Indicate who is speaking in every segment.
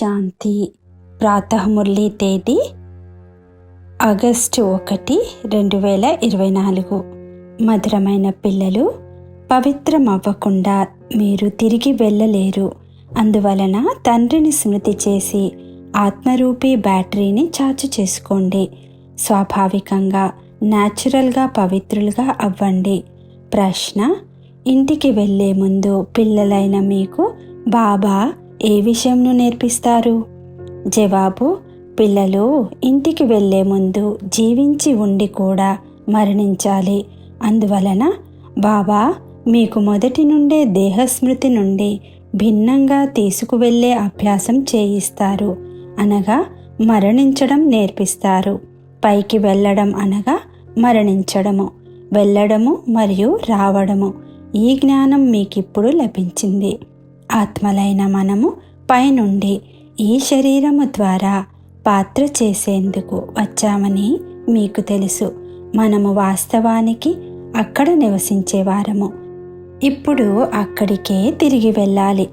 Speaker 1: శాంతి. ప్రాతమురళి తేదీ ఆగస్టు ఒకటి రెండు వేల ఇరవై నాలుగు. మధురమైన పిల్లలు పవిత్రం అవ్వకుండా మీరు తిరిగి వెళ్ళలేరు. అందువలన తండ్రిని స్మృతి చేసి ఆత్మరూపీ బ్యాటరీని చార్జ్ చేసుకోండి. స్వాభావికంగా న్యాచురల్గా పవిత్రులుగా అవ్వండి. ప్రశ్న ఇంటికి వెళ్ళే ముందు పిల్లలైన మీకు బాబా ఏ విషయంను నేర్పిస్తారు? జవాబు పిల్లలు ఇంటికి వెళ్ళే ముందు జీవించి ఉండి కూడా మరణించాలి. అందువలన బాబా మీకు మొదటి నుండే దేహస్మృతి నుండి భిన్నంగా తీసుకువెళ్ళే అభ్యాసం చేయిస్తారు. అనగా మరణించడం నేర్పిస్తారు. పైకి వెళ్ళడం అనగా మరణించడము వెళ్ళడము మరియు రావడము. ఈ జ్ఞానం మీకిప్పుడు లభించింది. ఆత్మలైన మనము పైనుండి ఈ శరీరము ద్వారా పాత్ర చేసేందుకు వచ్చామని మీకు తెలుసు. మనము వాస్తవానికి అక్కడ నివసించేవారము ఇప్పుడు అక్కడికే తిరిగి వెళ్ళాలి.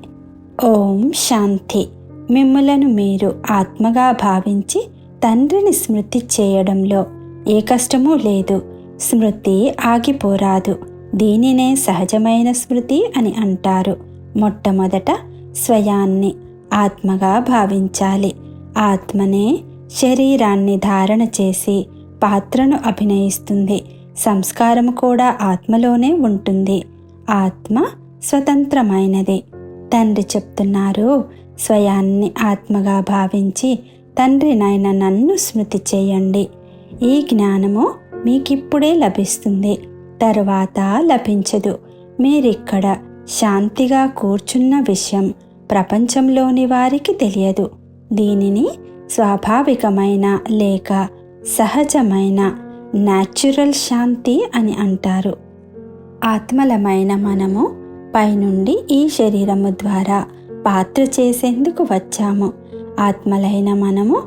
Speaker 1: ఓం శాంతి. మిమ్ములను మీరు ఆత్మగా భావించి తండ్రిని స్మృతి చేయడంలో ఏ కష్టమూ లేదు. స్మృతి ఆగిపోరాదు. దీనినే సహజమైన స్మృతి అని అంటారు. మొట్టమొదట స్వయాన్ని ఆత్మగా భావించాలి. ఆత్మనే శరీరాన్ని ధారణ చేసి పాత్రను అభినయిస్తుంది. సంస్కారం కూడా ఆత్మలోనే ఉంటుంది. ఆత్మ స్వతంత్రమైనది. తండ్రి చెప్తున్నారు స్వయాన్ని ఆత్మగా భావించి తండ్రి నాయన నన్ను స్మృతి చేయండి. ఈ జ్ఞానము మీకిప్పుడే లభిస్తుంది. తరువాత లభించదు. మీరిక్కడ శాంతిగా కూర్చున్న విషయం ప్రపంచంలోని వారికి తెలియదు. దీనిని స్వాభావికమైన లేక సహజమైన న్యాచురల్ శాంతి అని అంటారు. ఆత్మలమైన మనము పైనుండి ఈ శరీరము ద్వారా పాత్ర చేసేందుకు వచ్చాము. ఆత్మలైన మనము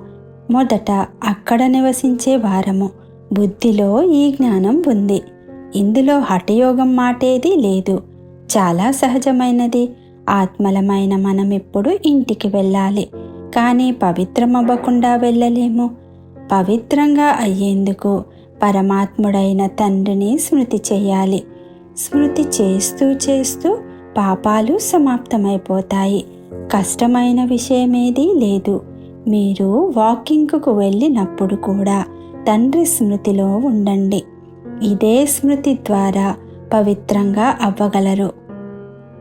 Speaker 1: మొదట అక్కడ నివసించే వారము. బుద్ధిలో ఈ జ్ఞానం ఉంది. ఇందులో హఠయోగం మాటేది లేదు. చాలా సహజమైనది. ఆత్మలమైన మనం ఎప్పుడు ఇంటికి వెళ్ళాలి. కానీ పవిత్రమవ్వకుండా వెళ్ళలేము. పవిత్రంగా అయ్యేందుకు పరమాత్ముడైన తండ్రిని స్మృతి చేయాలి. స్మృతి చేస్తూ చేస్తూ పాపాలు సమాప్తమైపోతాయి. కష్టమైన విషయమేదీ లేదు. మీరు వాకింగ్కు వెళ్ళినప్పుడు కూడా తండ్రి స్మృతిలో ఉండండి. ఇదే స్మృతి ద్వారా పవిత్రంగా అవ్వగలరు.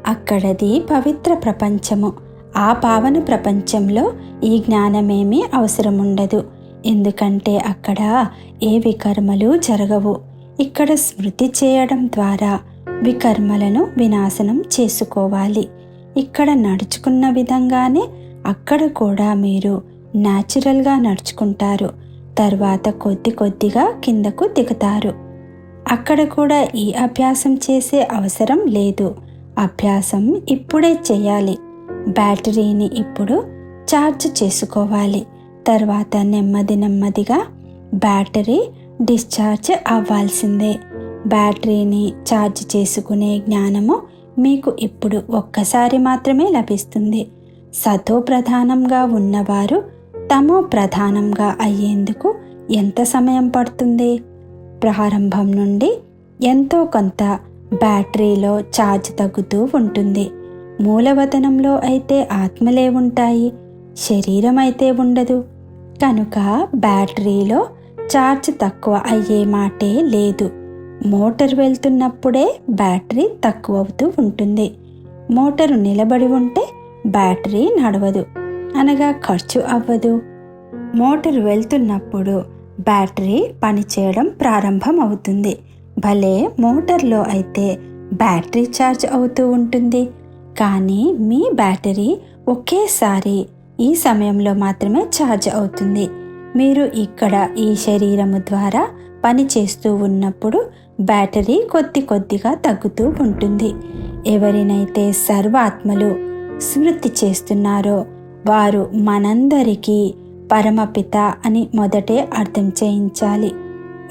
Speaker 1: అక్కడది పవిత్ర ప్రపంచము. ఆ పావన ప్రపంచంలో ఈ జ్ఞానమేమీ అవసరం ఉండదు ఎందుకంటే అక్కడ ఏ వికర్మలు జరగవు. ఇక్కడ స్మృతి చేయడం ద్వారా వికర్మలను వినాశనం చేసుకోవాలి. ఇక్కడ నడుచుకున్న విధంగానే అక్కడ కూడా మీరు న్యాచురల్గా నడుచుకుంటారు. తర్వాత కొద్ది కొద్దిగా కిందకు దిగుతారు. అక్కడ కూడా ఈ అభ్యాసం చేసే అవసరం లేదు. అభ్యాసం ఇప్పుడే చేయాలి. బ్యాటరీని ఇప్పుడు ఛార్జ్ చేసుకోవాలి. తర్వాత నెమ్మది నెమ్మదిగా బ్యాటరీ డిశ్చార్జ్ అవ్వాల్సిందే. బ్యాటరీని ఛార్జ్ చేసుకునే జ్ఞానము మీకు ఇప్పుడు ఒక్కసారి మాత్రమే లభిస్తుంది. సతో ప్రధానంగా ఉన్నవారు తమో ప్రధానంగా అయ్యేందుకు ఎంత సమయం పడుతుంది? ప్రారంభం నుండి ఎంతో కొంత బ్యాటరీలో ఛార్జ్ తగ్గుతూ ఉంటుంది. మూలవతనంలో అయితే ఆత్మలే ఉంటాయి శరీరం అయితే ఉండదు. కనుక బ్యాటరీలో ఛార్జ్ తక్కువ అయ్యే మాటే లేదు. మోటార్ వెళ్తున్నప్పుడే బ్యాటరీ తక్కువ అవుతూ ఉంటుంది. మోటారు నిలబడి ఉంటే బ్యాటరీ నడవదు అనగా ఖర్చు అవ్వదు. మోటార్ వెళ్తున్నప్పుడు బ్యాటరీ పనిచేయడం ప్రారంభం అవుతుంది భలే మోటార్లో అయితే బ్యాటరీ ఛార్జ్ అవుతూ ఉంటుంది. కానీ మీ బ్యాటరీ ఒకేసారి ఈ సమయంలో మాత్రమే ఛార్జ్ అవుతుంది. మీరు ఇక్కడ ఈ శరీరము ద్వారా పని చేస్తూ ఉన్నప్పుడు బ్యాటరీ కొద్ది కొద్దిగా తగ్గుతూ ఉంటుంది. ఎవరినైతే సర్వాత్మలు స్మృతి చేస్తున్నారో వారు మనందరికీ పరమపిత అని మొదటే అర్థం చేయించాలి.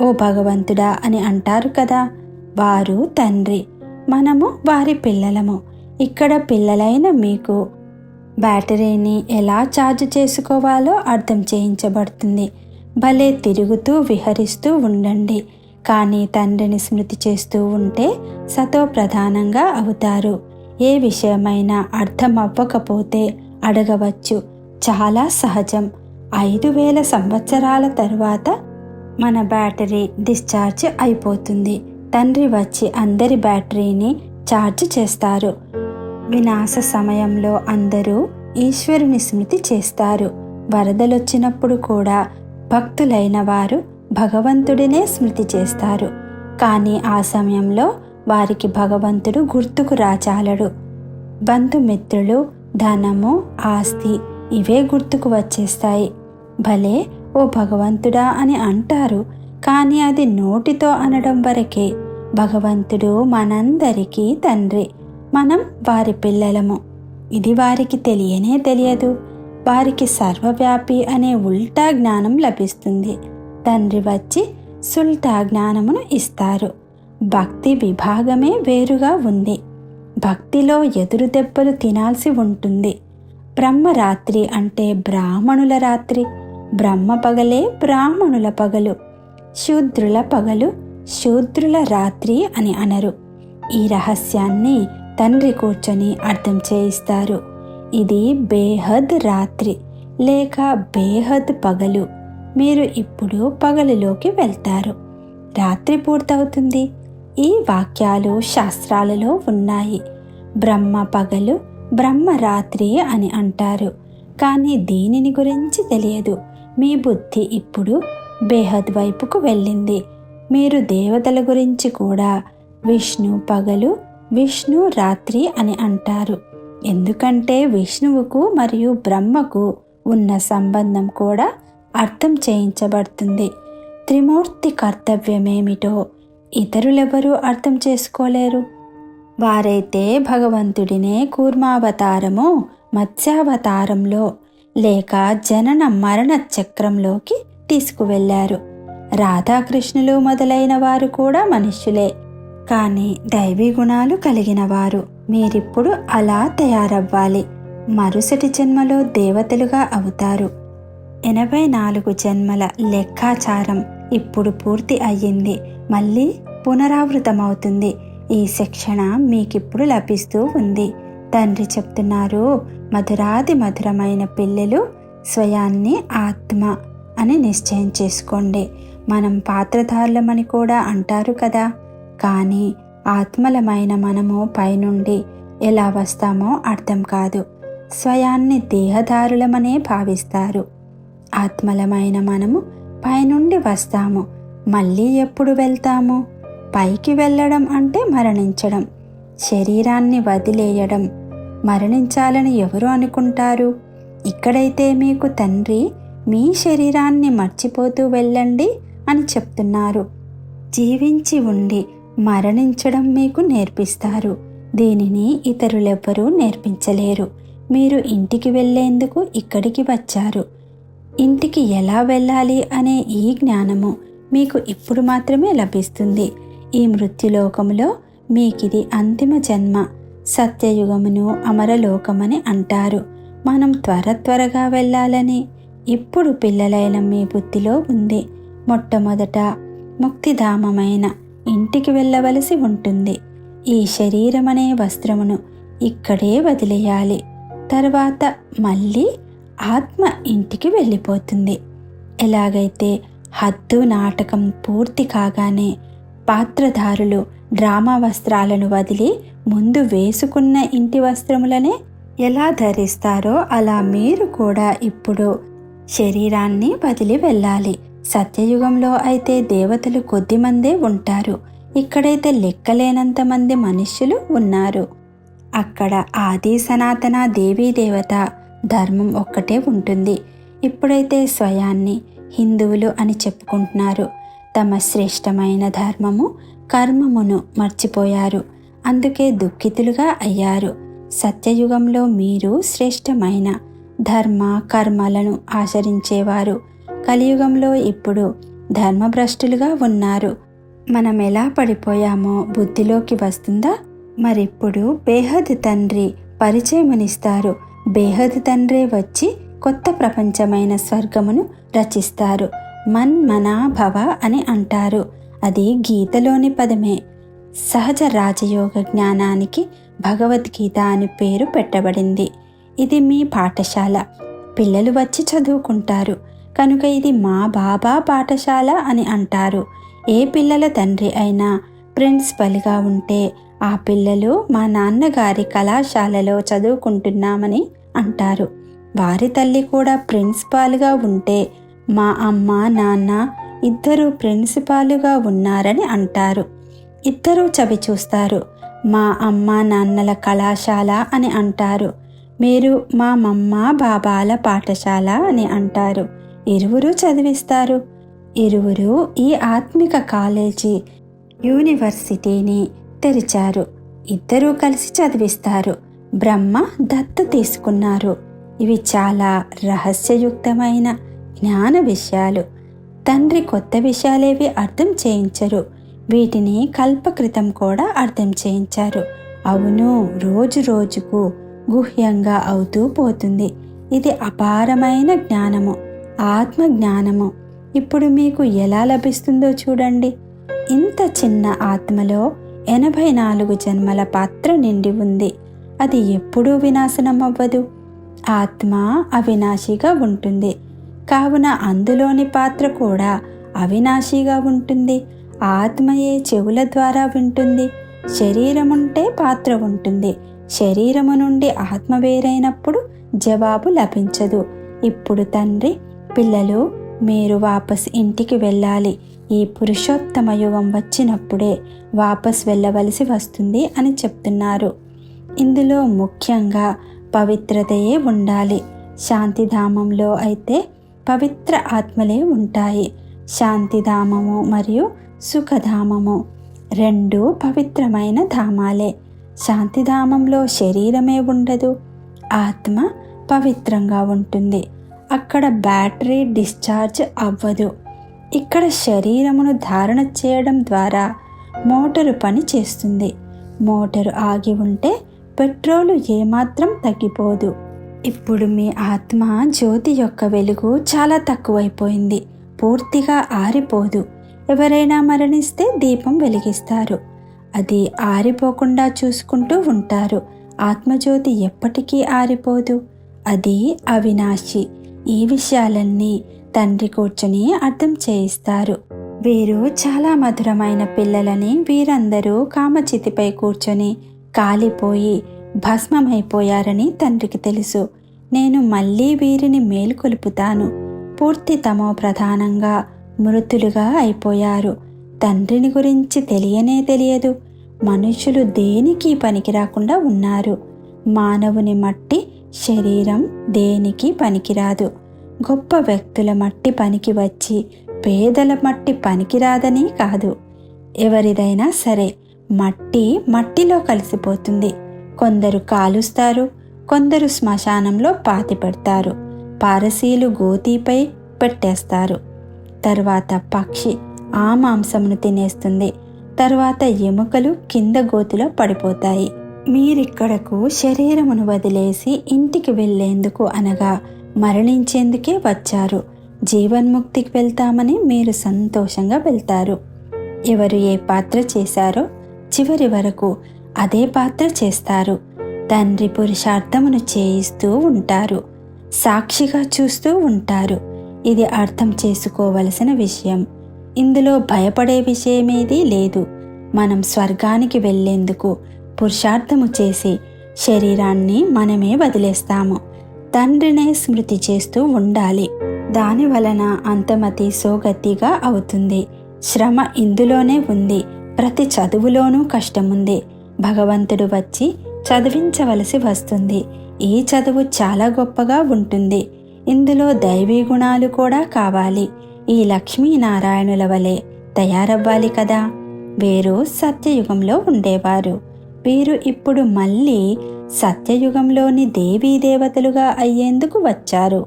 Speaker 1: ఓ భగవంతుడా అని అంటారు కదా. వారు తండ్రి. మనము వారి పిల్లలము. ఇక్కడ పిల్లలైన మీకు. బ్యాటరీని ఎలా ఛార్జ్ చేసుకోవాలో అర్థం చేయించబడుతుంది. భలే తిరుగుతూ విహరిస్తూ ఉండండి. కానీ తండ్రిని స్మృతి చేస్తూ ఉంటే సతో ప్రధానంగా అవుతారు. ఏ విషయమైనా అర్థం అవ్వకపోతే అడగవచ్చు. చాలా సహజం. ఐదు వేల సంవత్సరాల తరువాత మన బ్యాటరీ డిశ్చార్జ్ అయిపోతుంది. తండ్రి వచ్చి అందరి బ్యాటరీని ఛార్జ్ చేస్తారు. వినాశ సమయంలో అందరూ ఈశ్వరుని స్మృతి చేస్తారు. వరదలొచ్చినప్పుడు కూడా భక్తులైన వారు భగవంతుడినే స్మృతి చేస్తారు. కానీ ఆ సమయంలో వారికి భగవంతుడు గుర్తుకు రాచాలడు. బంధుమిత్రులు ధనము ఆస్తి ఇవే గుర్తుకు వచ్చేస్తాయి. భలే ఓ భగవంతుడా అని అంటారు కానీ అది నోటితో అనడం వరకే. భగవంతుడు మనందరికీ తండ్రి మనం వారి పిల్లలము. ఇది వారికి తెలియనే తెలియదు. వారికి సర్వవ్యాపి అనే ఉల్టా జ్ఞానం లభిస్తుంది. తండ్రి వచ్చి సుల్టా జ్ఞానమును ఇస్తారు. భక్తి విభాగమే వేరుగా ఉంది. భక్తిలో ఎదురు దెబ్బలు తినాల్సి ఉంటుంది. బ్రహ్మరాత్రి అంటే బ్రాహ్మణుల రాత్రి. బ్రహ్మ పగలే బ్రాహ్మణుల పగలు శూద్రుల పగలు శూద్రుల రాత్రి అని అనరు. ఈ రహస్యాన్ని తండ్రి కూర్చొని అర్థం చేయిస్తారు. ఇది బేహద్ రాత్రి లేక బేహద్ పగలు. మీరు ఇప్పుడు పగలులోకి వెళ్తారు. రాత్రి పూర్తవుతుంది. ఈ వాక్యాలు శాస్త్రాలలో ఉన్నాయి. బ్రహ్మ పగలు బ్రహ్మ రాత్రి అని అంటారు. కానీ దీనిని గురించి తెలియదు. మీ బుద్ధి ఇప్పుడు బేహద్ వైపుకు వెళ్ళింది. మీరు దేవతల గురించి కూడా విష్ణు పగలు విష్ణు రాత్రి అని అంటారు. ఎందుకంటే విష్ణువుకు మరియు బ్రహ్మకు ఉన్న సంబంధం కూడా అర్థం చేయించబడుతుంది. త్రిమూర్తి కర్తవ్యమేమిటో ఇతరులెవరూ అర్థం చేసుకోలేరు. వారైతే భగవంతుడినే కూర్మావతారము మత్స్యావతారంలో లేక జనన మరణ చక్రంలోకి తీసుకువెళ్ళారు రాధాకృష్ణులు మొదలైన వారు కూడా మనుష్యులే. కానీ దైవీ గుణాలు కలిగిన వారు మీరిప్పుడు అలా తయారవ్వాలి. మరుసటి జన్మలో దేవతలుగా అవుతారు. ఎనభై నాలుగు జన్మల లెక్కాచారం ఇప్పుడు పూర్తి అయ్యింది. మళ్ళీ పునరావృతమవుతుంది. ఈ శిక్షణ మీకిప్పుడు లభిస్తూ ఉంది. తండ్రి చెప్తున్నారు మధురాది మధురమైన పిల్లలు స్వయాన్ని ఆత్మ అని నిశ్చయం చేసుకోండి. మనం పాత్రధారులమని కూడా అంటారు కదా. కానీ ఆత్మలమైన మనము పైనుండి ఎలా వస్తామో అర్థం కాదు. స్వయాన్ని దేహదారులమనే భావిస్తారు. ఆత్మలమైన మనము పైనుండి వస్తాము. మళ్ళీ ఎప్పుడు వెళ్తాము? పైకి వెళ్ళడం అంటే మరణించడం. శరీరాన్ని వదిలేయడం. మరణించాలని ఎవరు అనుకుంటారు? ఇక్కడైతే మీకు తండ్రి మీ శరీరాన్ని మర్చిపోతూ వెళ్ళండి అని చెప్తున్నారు. జీవించి ఉండి మరణించడం మీకు నేర్పిస్తారు. దీనిని ఇతరులెవ్వరూ నేర్పించలేరు. మీరు ఇంటికి వెళ్ళేందుకు ఇక్కడికి వచ్చారు. ఇంటికి ఎలా వెళ్ళాలి అనే ఈ జ్ఞానము మీకు ఇప్పుడు మాత్రమే లభిస్తుంది. ఈ మృత్యులోకములో మీకిది అంతిమ జన్మ. సత్యయుగమును అమరలోకమని అంటారు. మనం త్వర త్వరగా వెళ్ళాలని. ఇప్పుడు పిల్లలైన మీ బుద్ధిలో ఉంది. మొట్టమొదట ముక్తిధామమైన ఇంటికి వెళ్ళవలసి ఉంటుంది. ఈ శరీరం అనే వస్త్రమును ఇక్కడే వదిలేయాలి. తర్వాత మళ్ళీ ఆత్మ ఇంటికి వెళ్ళిపోతుంది. ఎలాగైతే హద్దు నాటకం పూర్తి కాగానే పాత్రధారులు డ్రామా వస్త్రాలను వదిలి ముందు వేసుకున్న ఇంటి వస్త్రములనే ఎలా ధరిస్తారో అలా మీరు కూడా ఇప్పుడు శరీరాన్ని వదిలి వెళ్ళాలి. సత్యయుగంలో అయితే దేవతలు కొద్దిమందే ఉంటారు. ఇక్కడైతే లెక్కలేనంత మంది మనుష్యులు ఉన్నారు. అక్కడ ఆది సనాతన దేవీ దేవత ధర్మం ఒక్కటే ఉంటుంది. ఇప్పుడైతే స్వయాన్ని హిందువులు అని చెప్పుకుంటున్నారు. తమ శ్రేష్టమైన ధర్మము కర్మమును మర్చిపోయారు. అందుకే దుఃఖితులుగా అయ్యారు. సత్యయుగంలో మీరు శ్రేష్టమైన ధర్మ కర్మలను ఆచరించేవారు. కలియుగంలో ఇప్పుడు ధర్మభ్రష్టులుగా ఉన్నారు. మనం ఎలా పడిపోయామో బుద్ధిలోకి వస్తుందా? మరిప్పుడు బేహద్ తండ్రి పరిచయమునిస్తారు. బేహద్ తండ్రే వచ్చి కొత్త ప్రపంచమైన స్వర్గమును రచిస్తారు. మన్ మనా భవ అని అంటారు. అది గీతలోని పదమే. సహజ రాజయోగ జ్ఞానానికి భగవద్గీత అని పేరు పెట్టబడింది. ఇది మీ పాఠశాల. పిల్లలు వచ్చి చదువుకుంటారు. కనుక ఇది మా బాబా పాఠశాల అని అంటారు. ఏ పిల్లల తండ్రి అయినా ప్రిన్సిపల్గా ఉంటే ఆ పిల్లలు మా నాన్నగారి కళాశాలలో చదువుకుంటున్నామని అంటారు. వారి తల్లి కూడా ప్రిన్సిపాల్గా ఉంటే మా అమ్మ నాన్న ఇద్దరు ప్రిన్సిపాలుగా ఉన్నారని అంటారు. ఇద్దరూ చవి చూస్తారు. మా అమ్మ నాన్నల కళాశాల అని అంటారు. మీరు మా మమ్మ బాబాల పాఠశాల అని అంటారు. ఇరువురు చదివిస్తారు. ఇరువురు ఈ ఆత్మిక కాలేజీ యూనివర్సిటీని తెరిచారు. ఇద్దరూ కలిసి చదివిస్తారు. బ్రహ్మ దత్తు తీసుకున్నారు. ఇవి చాలా రహస్యయుక్తమైన జ్ఞాన విషయాలు. తండ్రి కొత్త విషయాలేవి అర్థం చేయించరు. వీటిని కల్పకృతం కూడా అర్థం చేయించారు. అవును రోజు రోజుకు గుహ్యంగా అవుతూ పోతుంది. ఇది అపారమైన జ్ఞానము ఆత్మ జ్ఞానము ఇప్పుడు మీకు ఎలా లభిస్తుందో చూడండి. ఇంత చిన్న ఆత్మలో ఎనభై నాలుగు జన్మల పాత్ర నిండి ఉంది. అది ఎప్పుడూ వినాశనం అవ్వదు. ఆత్మ అవినాశిగా ఉంటుంది. కావున అందులోని పాత్ర కూడా అవినాశిగా ఉంటుంది. ఆత్మయే చెవుల ద్వారా వింటుంది శరీరముంటే పాత్ర ఉంటుంది. శరీరము నుండి ఆత్మ వేరైనప్పుడు జవాబు లభించదు. ఇప్పుడు తండ్రి పిల్లలు మీరు వాపస్ ఇంటికి వెళ్ళాలి. ఈ పురుషోత్తమ యుగం వచ్చినప్పుడే వాపస్ వెళ్ళవలసి వస్తుంది అని చెప్తున్నారు. ఇందులో ముఖ్యంగా పవిత్రతయే ఉండాలి. శాంతిధామంలో అయితే పవిత్ర ఆత్మలే ఉంటాయి. శాంతిధామము మరియు సుఖధామము. రెండు పవిత్రమైన ధామాలే. శాంతిధామంలో శరీరమే ఉండదు. ఆత్మ పవిత్రంగా ఉంటుంది. అక్కడ బ్యాటరీ డిశ్చార్జ్ అవ్వదు. ఇక్కడ శరీరమును ధారణ చేయడం ద్వారా మోటారు పని చేస్తుంది. మోటారు ఆగి ఉంటే పెట్రోలు ఏమాత్రం తగ్గిపోదు. ఇప్పుడు మీ ఆత్మ జ్యోతి యొక్క వెలుగు చాలా తక్కువైపోయింది. పూర్తిగా ఆరిపోదు. ఎవరైనా మరణిస్తే దీపం వెలిగిస్తారు. అది ఆరిపోకుండా చూసుకుంటూ ఉంటారు. ఆత్మజ్యోతి ఎప్పటికీ ఆరిపోదు. అది అవినాశి. ఈ విషయాలన్నీ తండ్రి కూర్చొని అర్థం చేయిస్తారు. వీరు చాలా మధురమైన పిల్లలని వీరందరూ కామచితిపై కూర్చొని కాలిపోయి భస్మమైపోయారని తండ్రికి తెలుసు. నేను మళ్ళీ వీరిని మేలుకొలుపుతాను. పూర్తి తమో ప్రధానంగా మృతులుగా అయిపోయారు. తండ్రిని గురించి తెలియనే తెలియదు. మనుషులు దేనికి పనికి రాకుండా ఉన్నారు. మానవుని మట్టి శరీరం దేనికి పనికిరాదు గొప్ప వ్యక్తుల మట్టి పనికి వచ్చి పేదల మట్టి పనికిరాదని కాదు. ఎవరిదైనా సరే మట్టి మట్టిలో కలిసిపోతుంది. కొందరు కాలుస్తారు కొందరు శ్మశానంలో పాతి పెడతారు పారసీలు గోతీపై పెట్టేస్తారు. తర్వాత పక్షి ఆ మాంసమును తినేస్తుంది. తర్వాత ఎముకలు కింద గోతిలో పడిపోతాయి. మీరిక్కడకు శరీరమును వదిలేసి ఇంటికి వెళ్ళేందుకు అనగా మరణించేందుకే వచ్చారు. జీవన్ముక్తికి వెళ్తామని మీరు సంతోషంగా వెళ్తారు. ఎవరు ఏ పాత్ర చేశారో చివరి వరకు అదే పాత్ర చేస్తారు. తండ్రి పురుషార్థమును చేయిస్తూ ఉంటారు. సాక్షిగా చూస్తూ ఉంటారు. ఇది అర్థం చేసుకోవలసిన విషయం. ఇందులో భయపడే విషయమేదీ లేదు. మనం స్వర్గానికి వెళ్ళేందుకు పురుషార్థము చేసి శరీరాన్ని మనమే వదిలేస్తాము. తండ్రినే స్మృతి చేస్తూ ఉండాలి. దాని వలన అంతమతి సోగతిగా అవుతుంది. శ్రమ ఇందులోనే ఉంది. ప్రతి చదువులోనూ కష్టముంది. భగవంతుడు వచ్చి చదివించవలసి వస్తుంది. ఈ చదువు చాలా గొప్పగా ఉంటుంది. ఇందులో దైవీ గుణాలు కూడా కావాలి. ఈ లక్ష్మీనారాయణుల వలె తయారవ్వాలి కదా. వీరు సత్యయుగంలో ఉండేవారు. వీరు ఇప్పుడు మళ్ళీ సత్యయుగంలోని దేవీ దేవతలుగా అయ్యేందుకు వచ్చారు.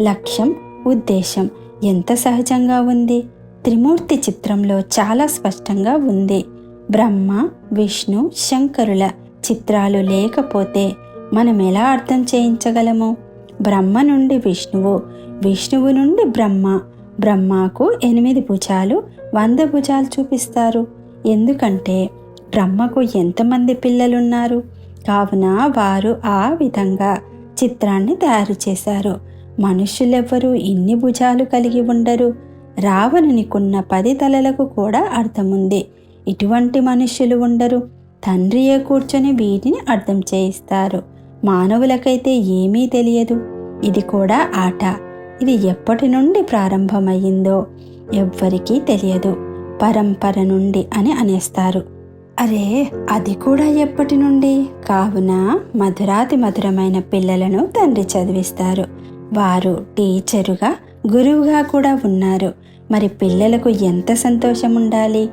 Speaker 1: లక్ష్యం ఉద్దేశం ఎంత సహజంగా ఉంది? త్రిమూర్తి చిత్రంలో చాలా స్పష్టంగా ఉంది. బ్రహ్మ విష్ణు శంకరుల చిత్రాలు లేకపోతే మనం ఎలా అర్థం చేయించగలము? బ్రహ్మ నుండి విష్ణువు విష్ణువు నుండి బ్రహ్మ. బ్రహ్మకు ఎనిమిది భుజాలు వంద భుజాలు చూపిస్తారు. ఎందుకంటే బ్రహ్మకు ఎంతమంది పిల్లలున్నారు? కావున వారు ఆ విధంగా చిత్రాన్ని తయారు చేశారు. మనుషులెవ్వరూ ఇన్ని భుజాలు కలిగి ఉండరు. రావణునికున్న పది తలలకు కూడా అర్థముంది. ఇటువంటి మనుష్యులు ఉండరు. తండ్రియే కూర్చొని వీటిని అర్థం చేయిస్తారు. మానవులకైతే ఏమీ తెలియదు. ఇది కూడా ఆట. ఇది ఎప్పటి నుండి ప్రారంభమయ్యిందో ఎవ్వరికీ తెలియదు. పరంపర నుండి అని అనేస్తారు. అరే అది కూడా ఎప్పటి నుండి? కావున మధురాతి మధురమైన పిల్లలను తండ్రి చదివిస్తారు. వారు టీచరుగా గురువుగా కూడా ఉన్నారు. మరి పిల్లలకు ఎంత సంతోషం ఉండాలి?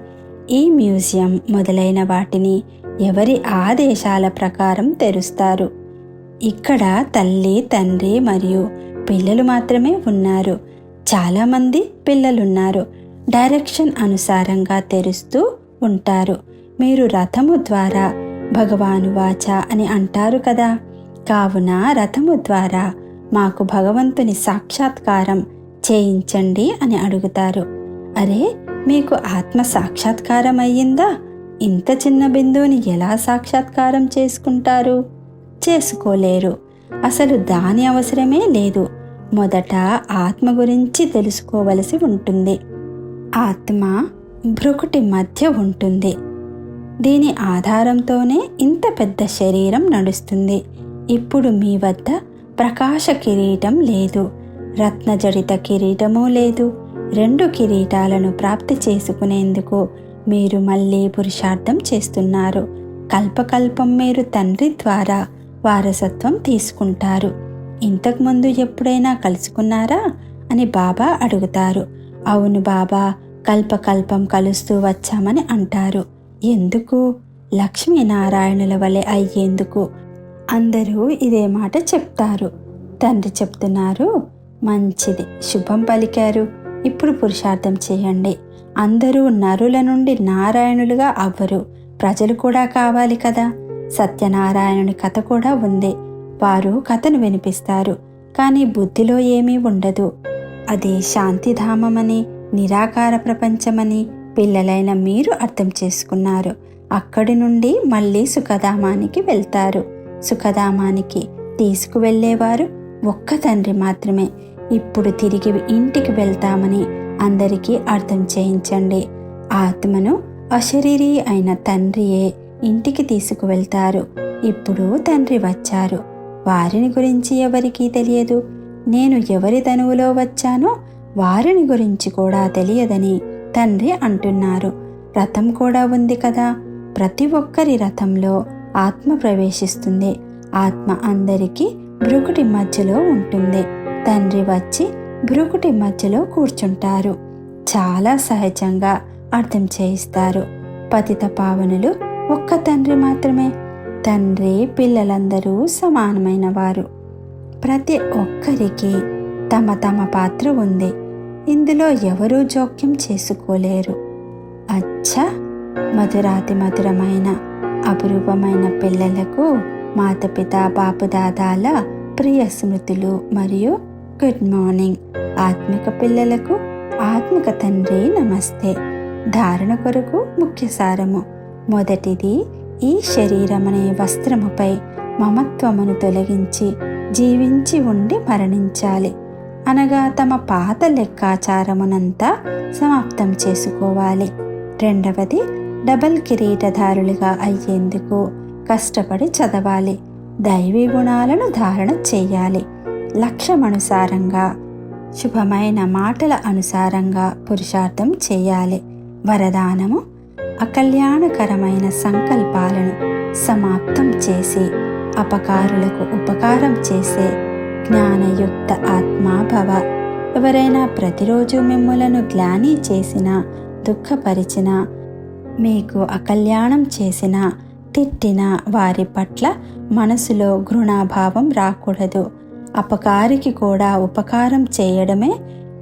Speaker 1: ఈ మ్యూజియం మొదలైన వాటిని ఎవరి ఆదేశాల ప్రకారం తెరుస్తారు? ఇక్కడ తల్లి తండ్రి మరియు పిల్లలు మాత్రమే ఉన్నారు. చాలామంది పిల్లలున్నారు. డైరెక్షన్ అనుసారంగా తెరుస్తూ ఉంటారు. మీరు రథము ద్వారా భగవాను వాచ అని అంటారు కదా. కావున రథము ద్వారా మాకు భగవంతుని సాక్షాత్కారం చేయించండి అని అడుగుతారు. అరే మీకు ఆత్మ సాక్షాత్కారం అయ్యిందా ఇంత చిన్న బిందువుని ఎలా సాక్షాత్కారం చేసుకుంటారు? చేసుకోలేరు. అసలు దాని అవసరమే లేదు. మొదట ఆత్మ గురించి తెలుసుకోవలసి ఉంటుంది. ఆత్మ భ్రుకుటి మధ్య ఉంటుంది. దీని ఆధారంతోనే ఇంత పెద్ద శరీరం నడుస్తుంది. ఇప్పుడు మీ వద్ద ప్రకాశ కిరీటం లేదు. రత్నజడిత కిరీటము లేదు. రెండు కిరీటాలను ప్రాప్తి చేసుకునేందుకు మీరు మళ్ళీ పురుషార్థం చేస్తున్నారు. కల్పకల్పం మీరు తండ్రి ద్వారా. వారసత్వం తీసుకుంటారు. ఇంతకుముందు ఎప్పుడైనా కలుసుకున్నారా? అని బాబా అడుగుతారు. అవును బాబా కల్పకల్పం కలుస్తూ వచ్చామని అంటారు. ఎందుకు? లక్ష్మీనారాయణుల వలె అయ్యేందుకు? అందరూ ఇదే మాట చెప్తారు. తండ్రి చెప్తున్నారు మంచిది శుభం పలికారు. ఇప్పుడు పురుషార్థం చేయండి. అందరూ నరుల నుండి నారాయణులుగా అవ్వరు. ప్రజలు కూడా కావాలి కదా. సత్యనారాయణుని కథ కూడా ఉంది. వారు కథను వినిపిస్తారు కానీ బుద్ధిలో ఏమీ ఉండదు. అది శాంతిధామమని నిరాకార ప్రపంచమని పిల్లలైన మీరు అర్థం చేసుకున్నారు. అక్కడి నుండి మళ్ళీ సుఖధామానికి వెళ్తారు. సుఖధామానికి తీసుకువెళ్ళేవారు ఒక్క తండ్రి మాత్రమే. ఇప్పుడు తిరిగి ఇంటికి వెళ్తామని అందరికీ అర్థం చేయించండి. ఆత్మను అశరీరీ అయిన తండ్రియే. ఇంటికి తీసుకువెళ్తారు. ఇప్పుడు తండ్రి వచ్చారు. వారిని గురించి ఎవరికీ తెలియదు. నేను ఎవరి తనువులో వచ్చానో వారిని గురించి కూడా తెలియదని తండ్రి అంటున్నారు. రథం కూడా ఉంది కదా. ప్రతి ఒక్కరి రథంలో ఆత్మ ప్రవేశిస్తుంది. ఆత్మ అందరికీ భృకుటి మధ్యలో ఉంటుంది. తండ్రి వచ్చి భృకుటి మధ్యలో కూర్చుంటారు. చాలా సహజంగా అర్థం చేయిస్తారు. పతిత పావనులు ఒక్క తండ్రి మాత్రమే. తండ్రి పిల్లలందరూ సమానమైన వారు ప్రతి ఒక్కరికి తమ తమ పాత్ర ఉంది. ఇందులో ఎవరూ జోక్యం చేసుకోలేరు. అచ్చా! మధురాతి మధురమైన అపురూపమైన పిల్లలకు మాతపిత బాపుదాదాల ప్రియ స్మృతులు మరియు గుడ్ మార్నింగ్. ఆత్మిక పిల్లలకు ఆత్మిక తండ్రి నమస్తే. ధారణ కొరకు ముఖ్య సారము. మొదటిది ఈ శరీరమనే వస్త్రముపై మమత్వమును తొలగించి జీవించి ఉండి మరణించాలి. అనగా తమ పాత లెక్కాచారమునంతా సమాప్తం చేసుకోవాలి. రెండవది డబల్ కిరీటధారులుగా అయ్యేందుకు కష్టపడి చదవాలి. దైవీ గుణాలను ధారణ చేయాలి. లక్ష్యమనుసారంగా శుభమైన మాటల అనుసారంగా పురుషార్థం చేయాలి. వరదానము అకల్యాణకరమైన సంకల్పాలను సమాప్తం చేసి అపకారులకు ఉపకారం చేసే జ్ఞానయుక్త ఆత్మాభవ. ఎవరైనా ప్రతిరోజు మిమ్ములను గ్లాని చేసిన దుఃఖపరిచిన మీకు అకల్యాణం చేసిన తిట్టిన వారి పట్ల మనసులో ఘృణాభావం రాకూడదు. అపకారికి కూడా ఉపకారం చేయడమే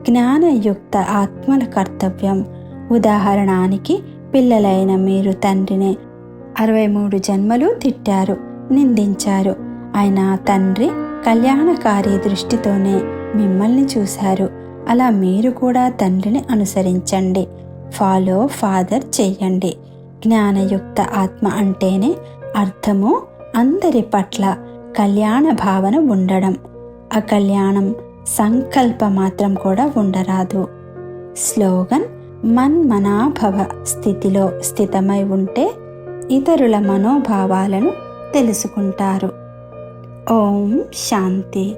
Speaker 1: జ్ఞానయుక్త ఆత్మల కర్తవ్యం. ఉదాహరణానికి పిల్లలైన మీరు తండ్రిని అరవై మూడు జన్మలు తిట్టారు నిందించారు. ఆయన తండ్రి కళ్యాణకారి దృష్టితోనే మిమ్మల్ని చూశారు. అలా మీరు కూడా తండ్రిని అనుసరించండి. ఫాలో ఫాదర్ చెయ్యండి జ్ఞానయుక్త ఆత్మ అంటేనే అర్థము అందరి పట్ల కళ్యాణ భావన ఉండడం. అకళ్యాణం సంకల్ప మాత్రం కూడా ఉండరాదు. స్లోగన్ మన్మనాభవ స్థితిలో స్థితమై ఉంటే ఇతరుల మనోభావాలను తెలుసుకుంటారు. ఓం శాంతి.